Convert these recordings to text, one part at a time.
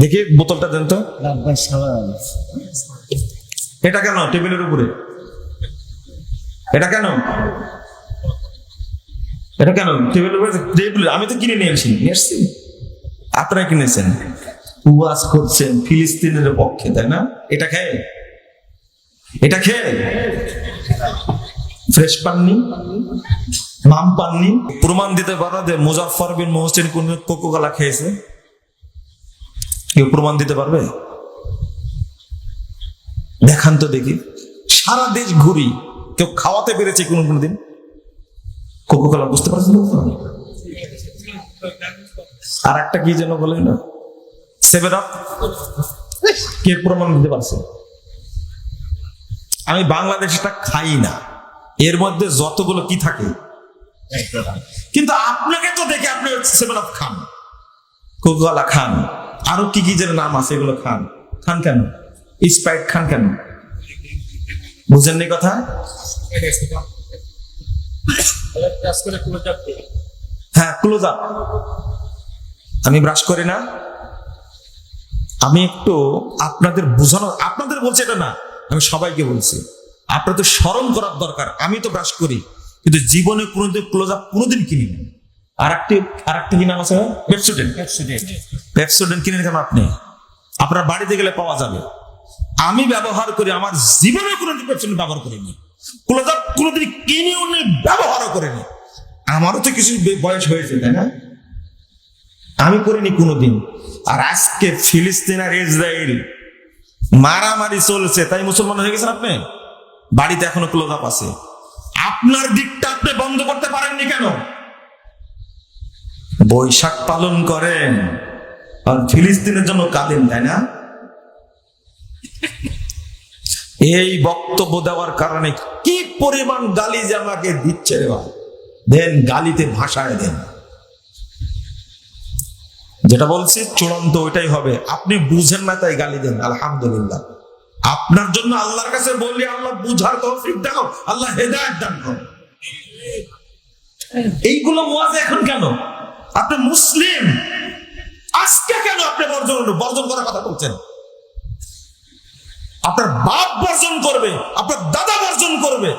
দেখি, বোতলটা দেন তো। এটা কেন, টেবিলের উপরে? এটা কেন? এটা কেন, টেবিলের উপরে? টেবিল আমি তো কিনে নিয়ে আসি নিয়ে আসছি। আপনারা কিনেছেন। উয়াজ করছেন ফিলিস্তিনের পক্ষে, তাই না? এটা খেয়ে। এটা খেয়ে। ফ্রেশ পাননি? মাম পাননি? প্রমাণ দিতে পারো যে মুজাফর বিন মোহসিন কোন কোকোকালা খেয়েছে? কেউ প্রমাণ দিতে পারবে? দেখান তো দেখি। সারা দেশ ঘুরি। কেউ খাওয়াতে পেরেছে কোনো কোনো দিন? কোকো কোলা বুঝতে পারছেন? আর একটা কি যেন বলে না? সেভেন আপ কে প্রমাণ দিতে পারছে? আমি বাংলাদেশটা খাই না। এর মধ্যে যতগুলো কি থাকে? কিন্তু আপনাকে তো দেখে আপনি সেভেন আপ খান। কোকো কোলা খান। আরও কি কি যেন নাম আছে এগুলো খান। খান কেন? স্প্রাইট খান কেন? বুঝেননি কথা? হ্যাঁ ক্লোজ আপ আমি ব্রাশ করি না। আমি একটু আপনাদের বোঝানো আপনাদের বলছি এটা না, আমি সবাইকে বলছি। আপনাদের স্মরণ করার দরকার, আমি তো ব্রাশ করি। কিন্তু জীবনে কোনোদিন ক্লোজ আপ কোনোদিন কিনি না আর একটি আর একটি কি নাম আছে? পেপসোডেন্ট পেপসোডেন্ট কিনে কেন আপনি? আপনার বাড়িতে গেলে পাওয়া যাবে। আমি ব্যবহার করি আমার জীবনে কোনোদিন পেপসোডেন্ট ব্যবহার করিনি। আপ কোনোদিন কিনেও নেই ব্যবহারও করিনি। আমারও তো কিছু বয়স হয়েছে তাই না? আমি করিনি কোনোদিন। আর আজকে ফিলিস্তিন আর ইসরায়েল মারামারি চলছে তাই মুসলমান হয়ে গেছেন আপনি? বাড়িতে এখনও ক্লোজ আপ আছে। আপনার দিকটা আপনি বন্ধ করতে পারেননি কেন? বৈশাখ পালন করেন। আর ফিলিস্তিনের জন্য কাঁদেন তাই না? এই বক্তব্য দেওয়ার কারণে কি পরিমাণ গালি যে আমাকে দিচ্ছে দেন গালিতে ভাষায় দেন। যেটা বলছি, চূড়ান্ত ওইটাই হবে। আপনি বুঝেন না তাই গালি দেন, আলহামদুলিল্লাহ। আপনার জন্য আল্লাহর কাছে বললি আল্লাহ বুঝার তৌফিক দাও, আল্লাহ হেদায়েত দান করো এইগুলো ওয়াজ এখন কেন? আপনি মুসলিম। আজকে কেন আপনি বর্জন বর্জন করার কথা বলছেন। আপনার বাপ বর্জন করবে, আপনার দাদা বর্জন করবে,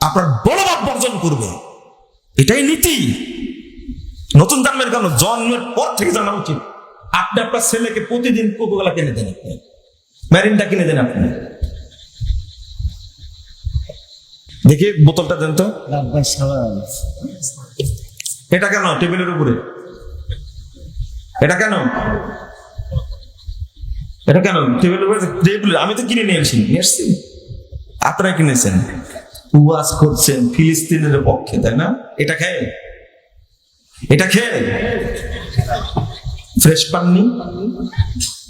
আপনার বড় বাপ বর্জন করবে। এটাই নীতি। নতুন জন্মের কেন জন্মের পর থেকে জানা উচিত। আপনি আপনার ছেলেকে প্রতিদিন কোকোকলা কিনে দেন আপনি। ম্যারিনটা কিনে দেন আপনি। দেখি বোতলটা দেন তো। এটা কেন? টেবিলের উপরে। এটা কেন? এটা কেন? টেবিলের উপরে টেবিল আমি তো কিনে নিয়ে আসি। নিয়ে আসছি। আপনারা কিনেছেন। উয়াজ করছেন ফিলিস্তিনের পক্ষে, তাই না? এটা খেয়ে। এটা খেয়ে। ফ্রেশ পাননি?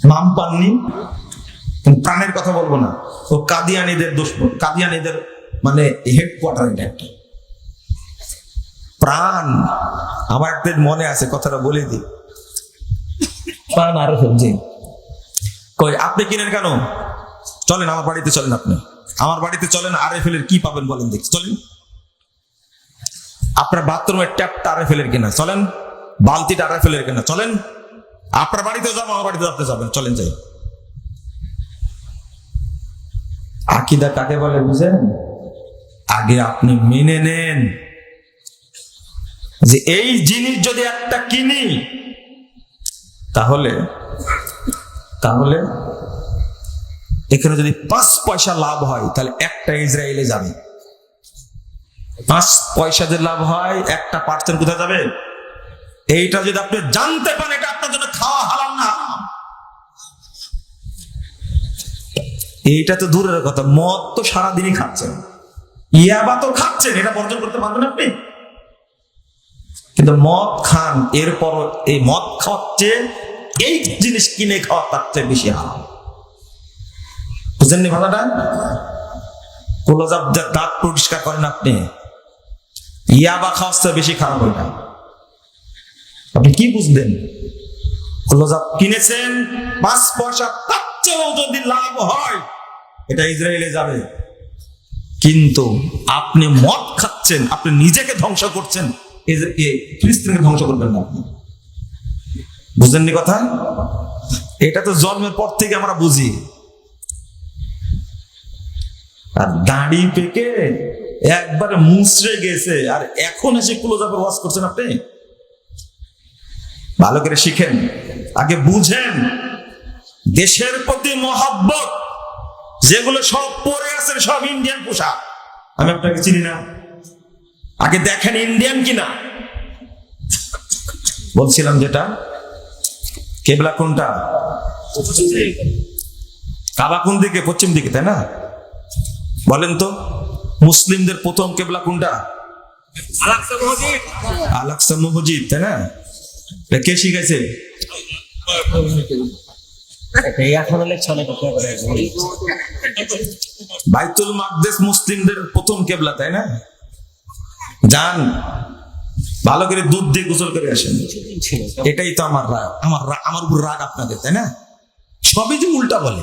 মাম পাননি? প্রাণের কথা বলব না। ও কাদিয়ানিদের দোষ কাদিয়ানিদের মানে হেডকোয়ার্টার এটা একটা। প্রাণ। আমার একদিন মনে আছে কথাটা বলে দি প্রাণ আরও জি। কই আপনি কিনেন কেন? চলেন আমার বাড়িতে চলেন আপনি। আমার বাড়িতে চলেন আর এফ এর কি পাবেন বলেন দেখি চলেন। আপনার বাথরুমের ট্যাপটা আর এফ এর কিনা চলেন। বালতিটা আর এফ এর কিনা চলেন। আপনার বাড়িতে যাব আমার বাড়িতে আপনি যাবেন চলেন যাই। আকিদা কাকে বলে বুঝেন? আগে আপনি মেনে নেন। যে এই জিনিস যদি একটা কিনি, তাহলে তাহলে এখানে যদি পাঁচ পয়সা লাভ হয়, তাহলে একটা ইসরায়েলে যাবে। পাঁচ পয়সা যে লাভ হয়, একটা পার্সেন্ট কোথায় যাবে? এইটা যদি আপনি জানতে পারেন, এটা আপনার জন্য খাওয়া হারাম না। এইটা তো দূরের কথা, মদ তো সারাদিনই খাচ্ছেন। ইয়াবা তো খাচ্ছেন, এটা বর্জন করতে পারবেন আপনি? কিন্তু মদ খান এরপর এই মদ খাওয়ার চেয়ে এই জিনিস কিনে খাওয়া তার চেয়ে বেশি হারাম। বুঝেননি ভাষাটা কোলাজাব দাঁত পরিষ্কার করেন আপনি, ইয়াবা খাওয়ার চেয়ে বেশি খারাপ হয় না। আপনি কি বুঝলেন? কোলাজাব কিনেছেন, পাঁচ পয়সা তার চেয়েও যদি লাভ হয়, এটা ইসরায়েলে যাবে। কিন্তু আপনি মদ খাচ্ছেন, আপনি নিজেকে ধ্বংস করছেন ফিলিস্তিনকে ধ্বংস করবেন না আপনি। বুঝলেননি কথা? এটা তো জন্মের পর থেকে আমরা বুঝি। আর দাড়ি পেকে একবারে মুসড়ে গেছে, আর এখন এসে কুলোজাপের ওয়াজ করছেন আপনি? ভালো করে শিখেন। আগে বুঝেন, দেশের প্রতি মহাব্বত, যেগুলো সব পরে আছেন সব ইন্ডিয়ান পোশাক। আমি আপনাকে চিনি না। আগে দেখেন ইন্ডিয়ান কিনা? বলছিলাম যেটা? কেবলা কোনটা? কাবা কোন দিকে? পশ্চিম দিকে তাই না? বলেন তো মুসলিমদের প্রথম কেবলা কোনটা? আলাকসা মসজিদ। তাই না? কে করে বাইতুল মাকদেস মুসলিমদের প্রথম কেবলা তাই না? যান। ভালো করে দুধ দিয়ে গোসল করে আসেন। এটাই তো আমার রাগ। আমার আমার উপর রাগ আপনাদের, তাই না? সবই যে উল্টা বলে।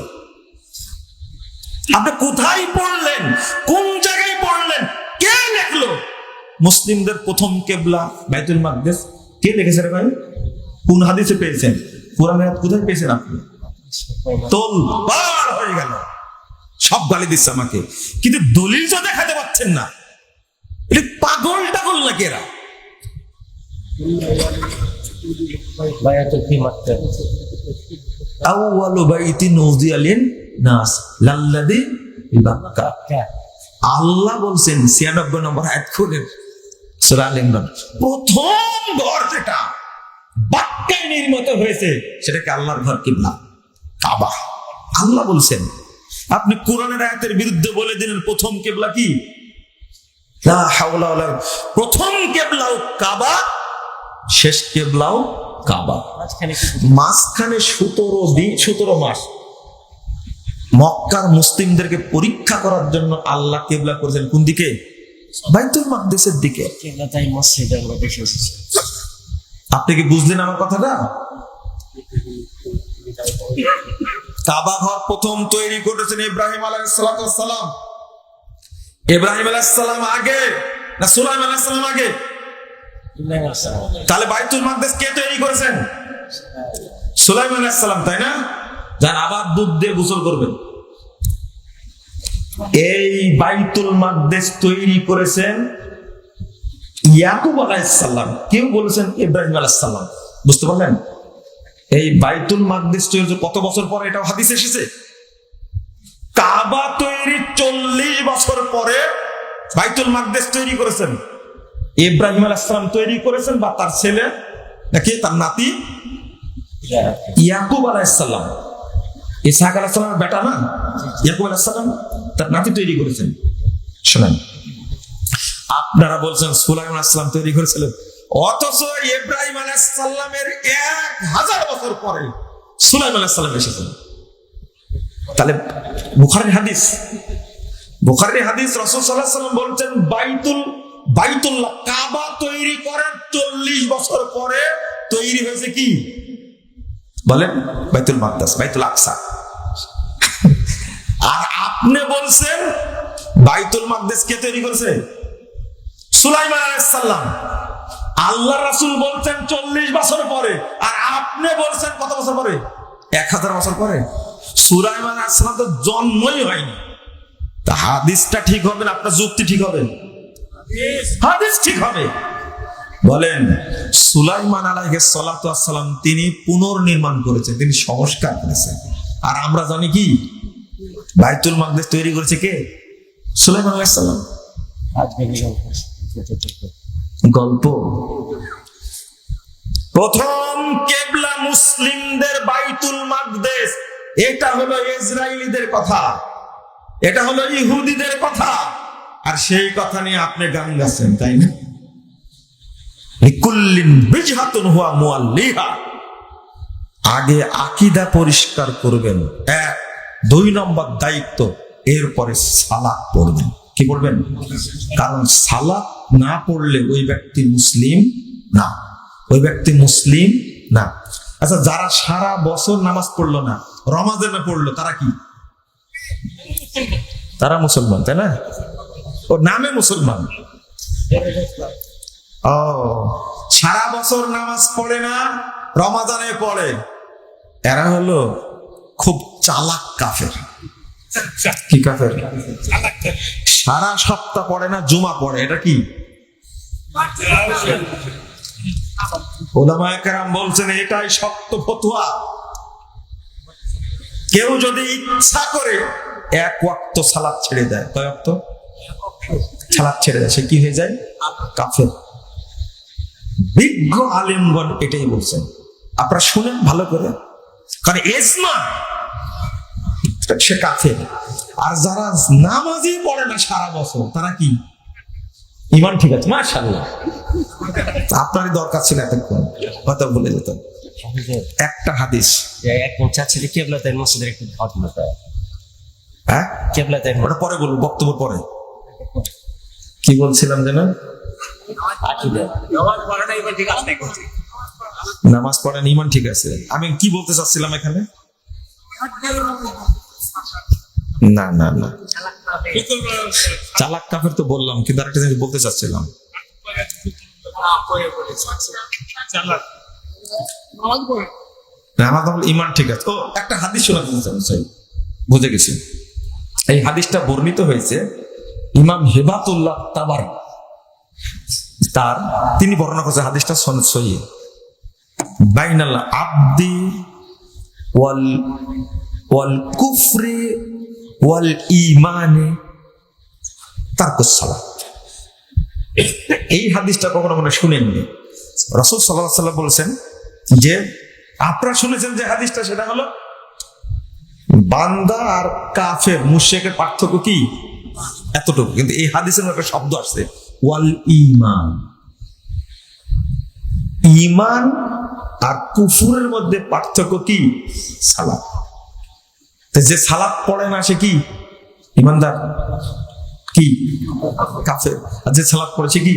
আপনি কোথায় পড়লেন? কোন জায়গায় পড়লেন? কে লেখলো? মুসলিমদের প্রথম কেবলা বাইতুল মাকদেস। কে লিখেছে রে ভাই? কোন হাদিসে পেয়েছেন? কোরআন আয়াত কোথায় পেয়েছেন আপনি? তোল পার হয়ে গেল। সব গালি দিচ্ছে আমাকে। কিন্তু দলিল তো দেখাতে পাচ্ছেন না। এটা পাগল টাগল নাকি এরা আল্লাহ বলছেন 96 নম্বর আয়াত খুলেন সূরা ইমরান। প্রথম ঘর যেটা বাক্কায় নির্মিত হয়েছে সেটাকে আল্লাহর ঘর কিবলা। কাবা। আল্লাহ বলছেন আপনি কোরআনের আয়াতের বিরুদ্ধে বলে দিলেন প্রথম কেবলা কি? প্রথম কেবলাও কাবা শেষ কেবলাও কাবা। মাঝখানে সতেরো দিন সতেরো মাস। মক্কার মুসলিমদেরকে পরীক্ষা করার জন্য আল্লাহ কেবলা করেছেন কোন দিকে? বাইতুল দিকে। আপনি কি বুঝলেন আমার কথাটা? কাবা ঘর প্রথম তৈরি করেছেন ইব্রাহিম আলাইসালাম ইব্রাহিম আলাইসালাম আগে না সুলাইম আলাইসালাম আগে? তাহলে বাইতুল মাকদেস কে তৈরি করেছেন? সুলাইম আলাইসালাম তাই না? যার আবার দুধ দিয়ে গোসল করবেন। এই বাইতুল মাকদেস তৈরি করেছেন ইয়াকুব আলাইসাল্লাম কেউ বলেছেন ইব্রাহিম আলাইসাল্লাম বুঝতে পারলেন? এই বাইতুল মাকদেস তৈরি কত বছর পরে এটা হাদিস এসেছে? কাবা তৈরি চল্লিশ বছর পরে বাইতুল মাকদেস তৈরি করেছেন। ইব্রাহিম আলাইসালাম তৈরি করেছেন বা তার ছেলে, নাকি তার নাতি? ইয়াকুব আলাইসাল্লাম ইসাহাক আলাইসালামের বেটা না? ইয়াকুব আলাইসাল্লাম তার নাতি তৈরি করেছেন। শোনেন, আপনারা বলছেন সুলাইম আলাইসাল্লাম তৈরি করেছিলেন অথচ ইব্রাহিম আলাইসাল্লামের এক হাজার বছর পরে সুলাইম আলাইসাল্লাম এসেছেন। তাহলে বুখারের হাদিস বুখারের হাদিস রসুল সাল্লাহ সাল্লাম বলছেন, বাইতুল, বাইতুল্লাহ কাবা তৈরি করার চল্লিশ বছর পরে তৈরি হয়েছে কি? বলেন, বাইতুল মাকদাস, বাইতুল আকসা। আর আপনি বলছেন, বাইতুল মাকদাস কে তৈরি করেছে? সুলাইমান আলাইসাল্লাম আল্লাহ রাসূল বলছেন, চল্লিশ বছর পরে। আর আপনি বলছেন, কত বছর পরে? এক হাজার বছর পরে। আলাইসাল্লাম তো জন্মই হয়নি। তা হাদিসটা ঠিক হবে আপনার যুক্তি ঠিক হবে? হাদিস ঠিক হবে। বলেন, সুলাইমান সালাতু আসসালাম তিনি পুনর্নির্মাণ করেছেন, তিনি সংস্কার করেছেন। আর আমরা জানি কি? বাইতুল মাকদেস তৈরি করেছে কে? সুলাইমান গল্প। প্রথম কেবলা মুসলিমদের বাইতুল মাকদেস এটা হলো ইসরায়েলিদের কথা। এটা হলো ইহুদিদের কথা। আর সেই কথা নিয়ে আপনি গান গাচ্ছেন, তাই না? আগে আকিদা পরিষ্কার করবেন। এক, দুই নম্বর দায়িত্ব, এরপরে সালাক পড়বেন। কি করবেন কারণ সালাক না পড়লে ওই ব্যক্তি মুসলিম না। ওই ব্যক্তি মুসলিম না। আচ্ছা যারা সারা বছর নামাজ পড়ল না, রমাজানে পড়ল, তারা কি? তারা মুসলমান, তাই না? ও, নামে মুসলমান। ও, সারা বছর নামাজ পড়ে না, রমাজানে পড়ে। এরা হলো খুব চালাক কাফের। কি কাফের? সারা সপ্তাহ পড়ে না, জুমা পড়ে, এটা কি? কেরাম বলছেন, এটাই সত্য ফতুয়া। কেউ যদি ইচ্ছা করে এক ওয়াক্ত সালাদ ছেড়ে দেয়, কয় ওয়াক্ত? সালাদ ছেড়ে দেয়, সে কি হয়ে যায়? কাফের। বিজ্ঞ আলেমগণ এটাই বলছেন। আপনারা শুনেন ভালো করে। কারণ এজমা, সে কাফের। আর যারা নামাজই পড়ে না সারা বছর, তারা কি? ইমান ঠিক আছে মাশাল্লাহ আপনারই দরকার ছিল এতক্ষণ কথা বলে যেত একটা হাদিস। একজন চাচ্ছিল কেবলাতের মসজিদের একটু ঘটনাটা হ্যাঁ? কেবলাতের ওটা পরে বলব বক্তব্য পরে। কি বলছিলাম যেন? নামাজ পড়েন ইমান ঠিক আছে। আমি কি বলতে চাচ্ছিলাম এখানে? না না না। চালাক কাফের তো বললাম, কিন্তু আরেকটা জিনিস বলতে চাচ্ছিলাম। ইমান ঠিক আছে। ও একটা হাদিস বুঝে গেছি। এই হাদিসটা বর্ণিত হয়েছে, ইমাম হেবাতুল্লাহ তাবার, তার তিনি বর্ণনা করেছেন, হাদিসটা সহি। বাইনাল আব্দি ওয়াল ওয়াল কুফরি ওয়াল ইমানে তারকুস সালাত। এই হাদিসটা কখনো মনে শুনেননি। রসুল সাল্লাহ সাল্লাম বলছেন যে, আপনারা শুনেছেন যে হাদিসটা, সেটা হলো, বান্দা আর কাফের মুশেকের পার্থক্য কি? এতটুকু। কিন্তু এই হাদিসের মধ্যে একটা শব্দ আসছে, ওয়াল ইমান ইমান আর কুফুরের মধ্যে পার্থক্য কি? সালাদ তো যে সালাদ পড়ে না, সে কি? ইমানদার? কি? কাফের। আর যে সালাদ পড়েছে কি?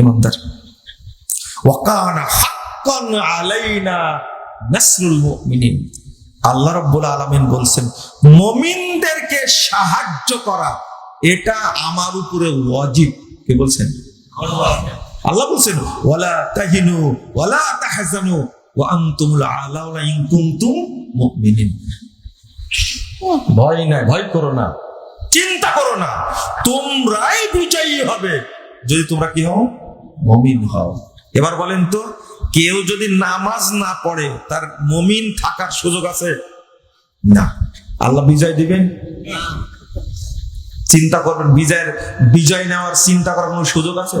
ইমানদার। ওয়াকানা হাক্কান আলাইনা নাসরুল মুমিনিন। আল্লাহ রাব্বুল আলামিন বলছেন, মুমিনদেরকে সাহায্য করা, এটা আমার উপরে ওয়াজিব। কে বলছেন? আল্লাহ বলছেন, ওয়ালা তাহিনু ওয়ালা তাহজানু ওয়া আনতুমুল আলাউনা ইন কুনতুম মুমিনিন। ভয় নাই ভয় করো না। চিন্তা করো না তোমরাই বিজয়ী হবে। যদি তোমরা কি হও? মমিন হও। এবার বলেন তো কেউ যদি নামাজ না পড়ে তার মমিন থাকার সুযোগ আছে? না। আল্লাহ বিজয় দিবেন? চিন্তা করবেন বিজয়ের বিজয় নেওয়ার চিন্তা করার কোনো সুযোগ আছে?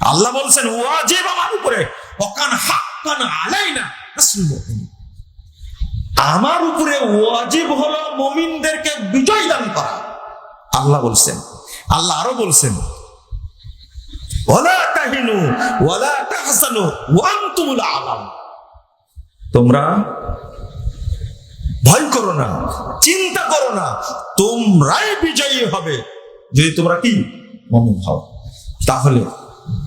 আল্লাহ বলছেন ওয়াজিব আমার উপরে। অকান হাক্কান রাসূল বলেন, আমার উপরে ওয়াজিব হলো মমিনদেরকে বিজয় দান করা। আল্লাহ বলছেন, আল্লাহ আরও বলছেন তোমরা ভয় করো না, চিন্তা করো না, তোমরাই বিজয়ী হবে। যদি তোমরা কি? মমিন হও। তাহলে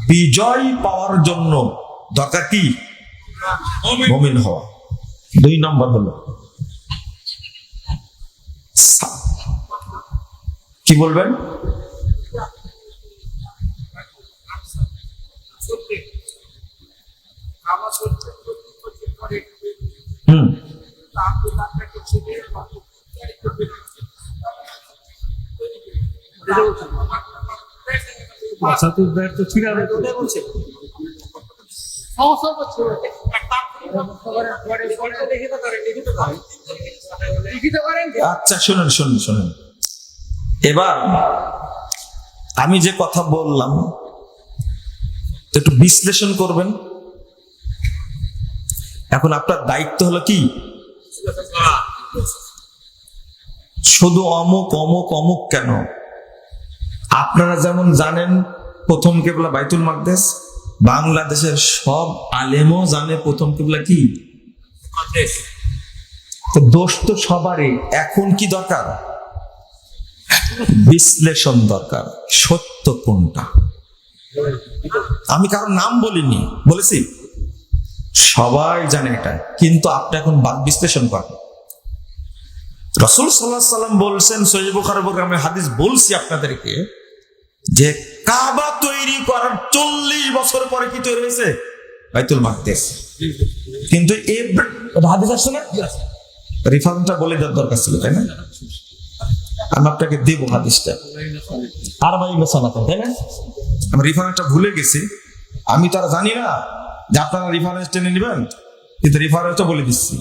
বিজয় পাওয়ার জন্য দরকার কি? মমিন হওয়া। দুই নম্বর হলো। কি বলবেন? হুম। আচ্ছা তো ব্যর্থ ছিল আচ্ছা শুনুন শুনুন শুনুন। এবার আমি যে কথা বললাম, একটু বিশ্লেষণ করবেন। এখন আপনার দায়িত্ব হলো কি? শুধু অমুক অমুক অমুক কেন? আপনারা যেমন জানেন, প্রথম কেবলা বাইতুল মাকদেশ বাংলাদেশের সব আলেমও জানে প্রথম কেবলা কি? তো দোষ তো সবারই। এখন কি দরকার? বিশ্লেষণ দরকার। সত্য কোনটা? আমি কারোর নাম বলিনি বলেছি? সবাই জানে এটা কিন্তু আপনি এখন বাদ বিশ্লেষণ করেন। রসুল সাল্লাহ সাল্লাম বলছেন সৈব আমি হাদিস বলছি আপনাদেরকে যে কাবা তৈরি করার চল্লিশ বছর পরে কি তৈরি হয়েছে? বাইতুল মাকদেশ। কিন্তু এটা হাদিস আসছে না? বলে দেওয়ার দরকার ছিল, তাই না? আমি আপনাকে দেবো হাদিসটা। আর ভাই তাই না? আমি রেফারেন্সটা ভুলে গেছি। আমি তো আর জানি না যে আপনারা রেফারেন্স টেনে নেবেন, কিন্তু রেফারেন্সটা বলে দিচ্ছি।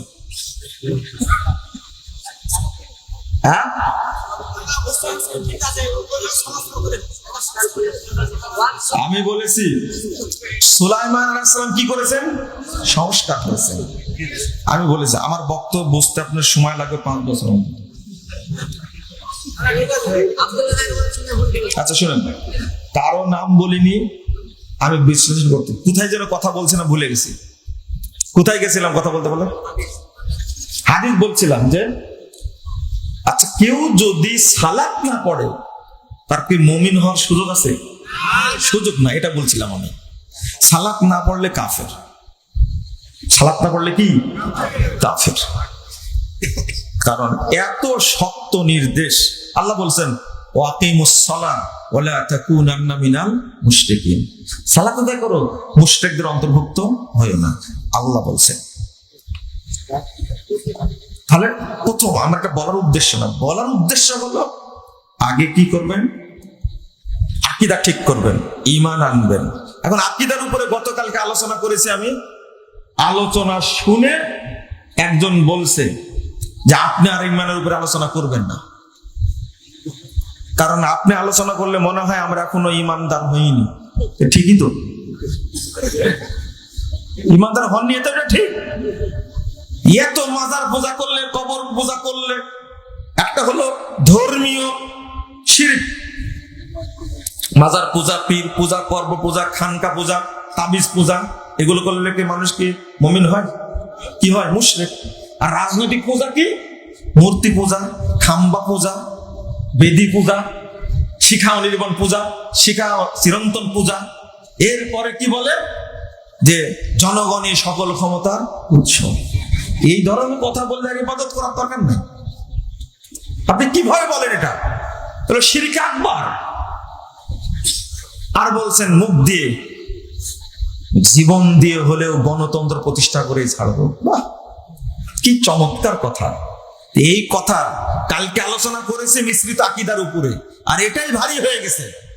হ্যাঁ? আমি বলেছি, সুলাইমান আলাইসালাম কি করেছেন? সংস্কার করেছেন। আমি বলেছি, আমার বক্তব্য বুঝতে আপনার সময় লাগবে পাঁচ বছর। আচ্ছা শুনেন। কারও নাম বলিনি, আমি বিশ্লেষণ করতে। কোথায় যেন কথা বলছি না ভুলে গেছি। কোথায় গেছিলাম কথা বলতে বলে? হাদিস বলছিলাম যে আচ্ছা কেউ যদি সালাত না পড়ে, তার কি মমিন হওয়ার সুযোগ আছে? সুযোগ না, এটা বলছিলাম আমি। সালাত না পড়লে কাফের। সালাত না পড়লে কি? কাফের। কারণ এত শক্ত নির্দেশ, আল্লাহ বলছেন করো অন্তর্ভুক্ত না, আল্লাহ বলছেন। তাহলে প্রথম আমার একটা বলার উদ্দেশ্য না বলার উদ্দেশ্য হলো, আগে কি করবেন? আকিদা ঠিক করবেন ইমান আনবেন। এখন আকিদার উপরে গতকালকে আলোচনা করেছি আমি। আলোচনা শুনে একজন বলছে যে, আপনি আর ইমানের উপরে আলোচনা করবেন না। কারণ আপনি আলোচনা করলে মনে হয় আমরা এখনও ইমানদার হইনি। ঠিকই তো? ইমানদার হননি, এটা ঠিক। এত মাজার পূজা করলে, কবর পূজা করলে, একটা হলো ধর্মীয় শিরিক। মাজার পূজা, পীর পূজা, পর্ব পূজা, খানকা পূজা, তাবিজ পূজা, এগুলো করলে কি মানুষ কি মমিন হয়? কি হয়? মুশরিক। আর রাজনৈতিক পূজা কি? মূর্তি পূজা, খাম্বা পূজা, বেদি পূজা, শিখা অনির্বাণ পূজা, শিখা চিরন্তন পূজা। এরপরে কি বলে? যে জনগণই সকল ক্ষমতার উৎস। এই ধরনের কথা বললে আর ইবাদত করার দরকার নেই। আপনি কীভাবে বলেন এটা? হলো শিরকে আকবার। আর বলছেন, মুখ দিয়ে, জীবন দিয়ে হলেও গণতন্ত্র প্রতিষ্ঠা করে ছাড়বো। বাহ! কি চমৎকার কথা। এই কথা কালকে আলোচনা করেছে মিশ্রিত আকিদার উপরে। আর এটাই ভারী হয়ে গেছে।